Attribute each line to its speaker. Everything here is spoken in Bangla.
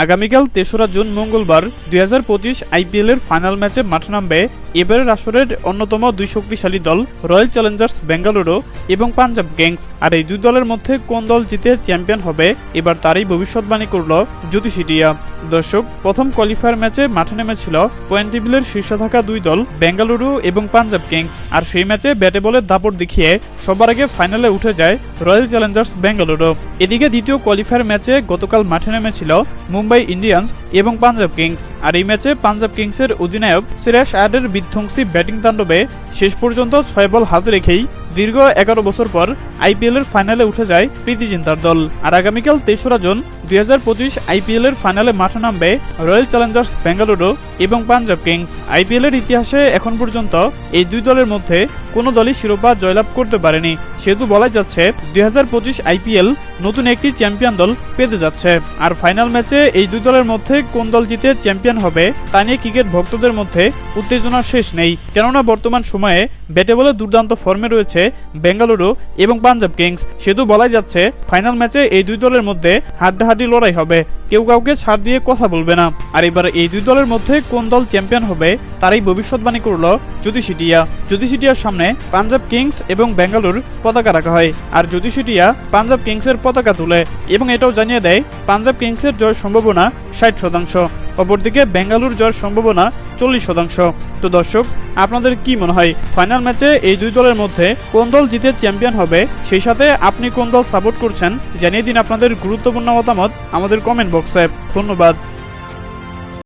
Speaker 1: আগামীকাল তেসরা জুন মঙ্গলবার দুই হাজার পঁচিশ আইপিএলের ফাইনাল ম্যাচে মাঠে নামবে এবারের আসরের অন্যতম দুই শক্তিশালী দল রয়্যাল চ্যালেঞ্জার্স বেঙ্গালুরু এবং পাঞ্জাব কিংস। আর এই দুই দলের মধ্যে কোন দল জিতে চ্যাম্পিয়ন হবে, এবার তারই ভবিষ্যৎবাণী করল জ্যোতিষিটিয়া। দর্শক, প্রথম কোয়ালিফায়ার ম্যাচে মাঠে নেমেছিল পয়েন্ট টেবিলের শীর্ষে থাকা দুই দল বেঙ্গালুরু এবং পাঞ্জাব কিংস। আর সেই ম্যাচে ব্যাটে বলের দাপট দেখিয়ে সবার আগে ফাইনালে উঠে যায় রয়্যাল চ্যালেঞ্জার্স বেঙ্গালুরু এদিকে দ্বিতীয় কোয়ালিফায়ার ম্যাচে গতকাল মাঠে নেমেছিল মুম্বাই ইন্ডিয়ান্স এবং পাঞ্জাব কিংস। আর এই ম্যাচে পাঞ্জাব কিংসের অধিনায়ক সিরাজ আয়ারের বিধ্বংসী ব্যাটিং তাণ্ডবে শেষ পর্যন্ত ছয় বল হাতে রেখেই দীর্ঘ এগারো বছর পর আইপিএলের ফাইনালে উঠে যায় প্রীতি চিন্তার দল। আর আগামীকাল তেসরা জুন দুই হাজার পঁচিশ আইপিএল এর ফাইনালে মাঠে নামবে রয়্যাল চ্যালেঞ্জার্স বেঙ্গালুরু এবং পাঞ্জাব কিংস। আইপিএল এর ইতিহাসে এখন পর্যন্ত এই দুই দলের মধ্যে কোনো দলই শিরোপা জয়লাভ করতে পারেনি। সেহেতু বলাই যাচ্ছে, দুই হাজার পঁচিশ আইপিএল নতুন একটি চ্যাম্পিয়ন দল পেতে যাচ্ছে। আর ফাইনাল ম্যাচে এই দুই দলের মধ্যে কোন দল জিতে চ্যাম্পিয়ন হবে, তা নিয়ে ক্রিকেট ভক্তদের মধ্যে উত্তেজনা শেষ নেই। কেননা বর্তমান সময়ে ব্যাটে বলে দুর্দান্ত ফর্মে রয়েছে বেঙ্গালুরু এবং পাঞ্জাব কিংস। সেহেতু বলাই যাচ্ছে, ফাইনাল ম্যাচে এই দুই দলের মধ্যে হাড্ডাহাড্ডি লড়াই হবে। কেউ কাউকে ছাড় দিয়ে কথা বলবে না। আর এবার এই দুই দলের মধ্যে কোন দল চ্যাম্পিয়ন হবে, তারই ভবিষ্যৎবাণী করল জ্যোতিষিটিয়া। জ্যোতিষিটিয়ার সামনে পাঞ্জাব কিংস এবং বেঙ্গালুর পতাকা রাখা হয়। আর জ্যোতিষিটিয়া পাঞ্জাব কিংসের পতাকা তুলে এবং এটাও জানিয়ে দেয়, পাঞ্জাব কিংসের জয় সম্ভাবনা ষাট শতাংশ। অপরদিকে বেঙ্গালুর জয়ের সম্ভাবনা চল্লিশ শতাংশ। তো দর্শক, আপনাদের কি মনে হয়, ফাইনাল ম্যাচে এই দুই দলের মধ্যে কোন দল জিতে চ্যাম্পিয়ন হবে, সেই সাথে আপনি কোন দল সাপোর্ট করছেন, জানিয়ে দিন আপনাদের গুরুত্বপূর্ণ মতামত আমাদের কমেন্ট বক্সে। ধন্যবাদ।